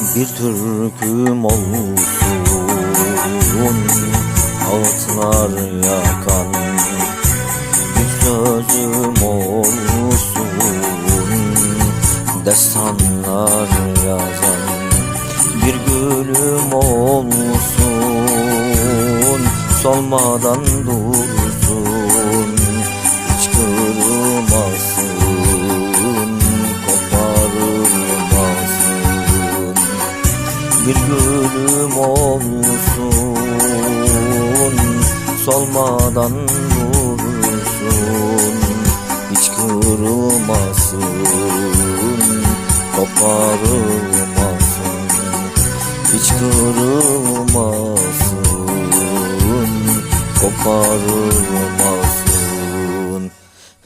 Bir türküm olsun Ağıtlar yakan Bir sözüm olsun Destanlar yazan Bir gülüm olsun. Solmadan dursun gülüm olsun. Solmadan dursun Hiç kırılmasın. Koparılmasın. Hiç kırılmasın. Koparılmasın.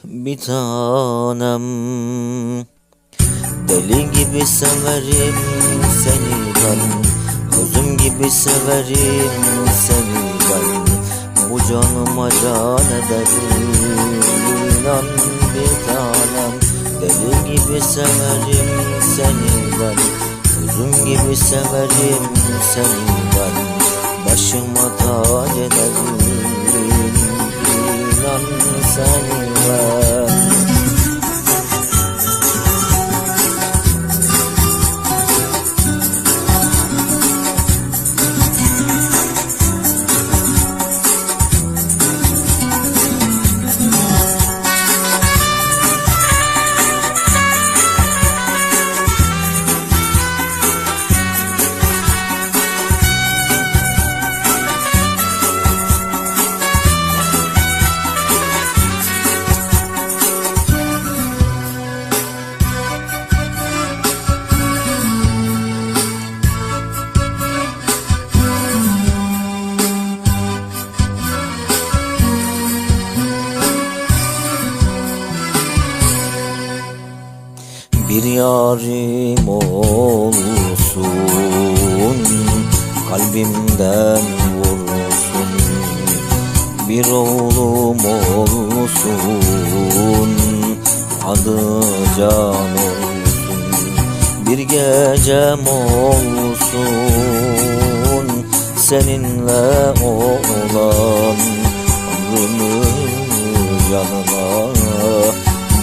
Bir tanem. Deli gibi severim seni ben gibi severim seni ben. Bu canıma can ederim inan bir tanem. Deli gibi severim seni ben. Özüm gibi severim seni ben. Başıma tac ederim inan seni ben Bir yarim olsun Kalbimden vursun. Bir oğlum olsun Adı can olsun. Bir gecem olsun Seninle olan Ömrümü yanına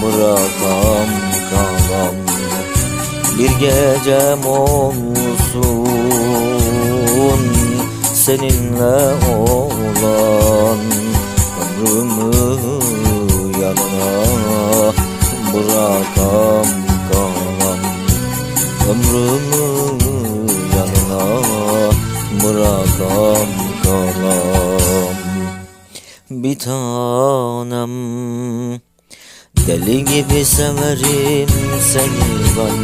bırakam Bir gecem olsun Seninle olan Ömrümü yanına bırakam kalam Ömrümü yanına bırakam kalam Bir tanem Deli gibi severim seni ben.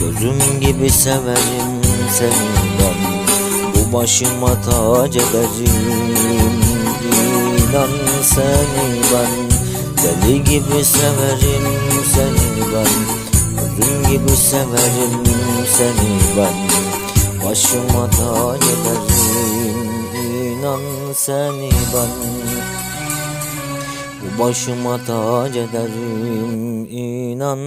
Gözüm gibi severim seni ben. Bu başıma tac ederim inan seni ben. Deli gibi severim seni ben. Gözüm gibi severim seni ben. Başıma tac ederim inan seni ben başıma tac ederim inan